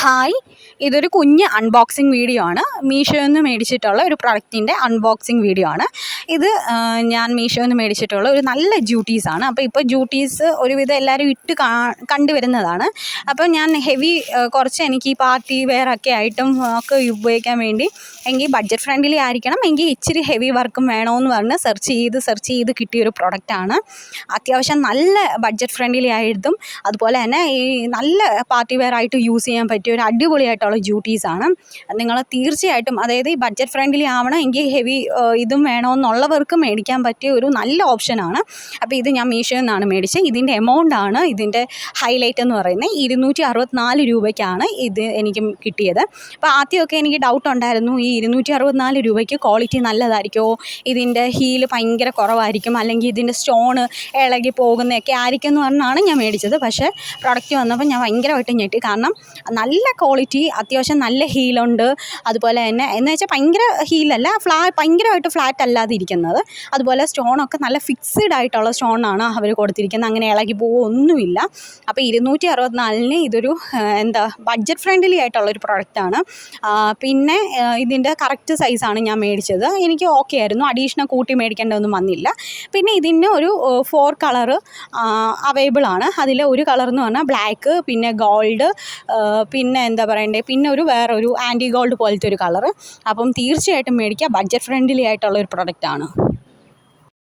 Hi. ഇതൊരു കുഞ്ഞ് unboxing video ആണ്. മീഷോയിൽ നിന്ന് മേടിച്ചിട്ടുള്ള ഒരു പ്രൊഡക്റ്റിന്റെ അൺബോക്സിങ് വീഡിയോ ആണ്. ഇത് ഞാൻ മീഷോയിൽ നിന്ന് മേടിച്ചിട്ടുള്ള ഒരു നല്ല ജ്യൂട്ടീസാണ് അപ്പോൾ ഇപ്പോൾ ജ്യൂട്ടീസ് ഒരുവിധം എല്ലാവരും ഇട്ട് കണ്ടുവരുന്നതാണ്. അപ്പോൾ ഞാൻ ഹെവി കുറച്ച് എനിക്ക് ഈ പാർട്ടി വെയർ ഒക്കെ ആയിട്ടും ഒക്കെ ഉപയോഗിക്കാൻ വേണ്ടി എങ്കിൽ ബഡ്ജറ്റ് ഫ്രണ്ട്ലി ആയിരിക്കണം. എങ്കിൽ ഇച്ചിരി ഹെവി വർക്കും വേണമെന്ന് പറഞ്ഞ് സെർച്ച് ചെയ്ത് സെർച്ച് ചെയ്ത് കിട്ടിയൊരു പ്രൊഡക്റ്റാണ് അത്യാവശ്യം നല്ല ബഡ്ജറ്റ് ഫ്രണ്ട്ലി ആയിട്ടും അതുപോലെ തന്നെ ഈ നല്ല പാർട്ടി വെയർ ആയിട്ട് യൂസ് ചെയ്യാൻ പറ്റിയ ഒരു അടിപൊളിയായിട്ടുള്ള ജ്യൂട്ടീസാണ് നിങ്ങൾ തീർച്ചയായിട്ടും അതായത് ഈ ബഡ്ജറ്റ് ഫ്രണ്ട്ലി ആവണം എങ്കിൽ ഹെവി ഇതും വേണമെന്നുള്ളവർക്ക് മേടിക്കാൻ പറ്റിയ ഒരു നല്ല ഓപ്ഷനാണ് അപ്പോൾ ഇത് ഞാൻ മീഷോയിൽ നിന്നാണ് മേടിച്ചത്. ഇതിന്റെ എമൗണ്ട് ആണ് ഇതിന്റെ ഹൈലൈറ്റ് എന്ന് പറയുന്നത് ഇരുന്നൂറ്റി അറുപത്തിനാല് രൂപയ്ക്കാണ് ഇത് എനിക്ക് കിട്ടിയത്. അപ്പോൾ ആദ്യമൊക്കെ എനിക്ക് ഡൗട്ട് ഉണ്ടായിരുന്നു ഈ ഇരുന്നൂറ്റി അറുപത്തിനാല് രൂപയ്ക്ക് ക്വാളിറ്റി നല്ലതായിരിക്കുമോ ഇതിന്റെ ഹീൽ ഭയങ്കര കുറവായിരിക്കും അല്ലെങ്കിൽ ഇതിന്റെ സ്റ്റോണ് ഇളകി പോകുന്നതൊക്കെ ആയിരിക്കും എന്ന് പറഞ്ഞാണ് ഞാൻ മേടിച്ചത്. പക്ഷേ പ്രൊഡക്റ്റ് വന്നപ്പോൾ ഞാൻ ഭയങ്കരമായിട്ട് ഞെട്ടി. കാരണം നല്ല ക്വാളിറ്റി അത്യാവശ്യം നല്ല ഹീലുണ്ട് അതുപോലെ തന്നെ എന്ന് വെച്ചാൽ ഭയങ്കര ഹീലല്ല ഫ്ലാ ഭയങ്കരമായിട്ട് ഫ്ലാറ്റ് അല്ലാതെ ഇരിക്കുന്നത് അതുപോലെ സ്റ്റോണൊക്കെ നല്ല ഫിക്സ്ഡ് ആയിട്ടുള്ള സ്റ്റോണാണ് അവർ കൊടുത്തിരിക്കുന്നത്. അങ്ങനെ ഇളകി പോകുമൊന്നുമില്ല അപ്പോൾ ഇരുന്നൂറ്റി അറുപത്തിനാലിന് ഇതൊരു എന്താ ബഡ്ജറ്റ് ഫ്രണ്ട്ലി ആയിട്ടുള്ളൊരു പ്രൊഡക്റ്റാണ് പിന്നെ ഇതിന്റെ കറക്റ്റ് സൈസാണ് ഞാൻ മേടിച്ചത്. എനിക്ക് ഓക്കെ ആയിരുന്നു. അഡീഷണൽ കൂട്ടി മേടിക്കേണ്ടതൊന്നും വന്നില്ല. പിന്നെ ഇതിന് ഒരു ഫോർ കളർ അവൈലബിൾ ആണ്. അതിൽ ഒരു കളർ എന്ന് പറഞ്ഞാൽ ബ്ലാക്ക് പിന്നെ ഗോൾഡ് പിന്നെ എന്താ പറയണ്ടേ പിന്നെ ഒരു വേറൊരു ആന്റി ഗോൾഡ് പോലത്തെ ഒരു കളർ അപ്പം തീർച്ചയായിട്ടും മേടിക്കുക ബഡ്ജറ്റ് ഫ്രണ്ട്ലി ആയിട്ടുള്ള ഒരു പ്രൊഡക്റ്റാണ് ആണ്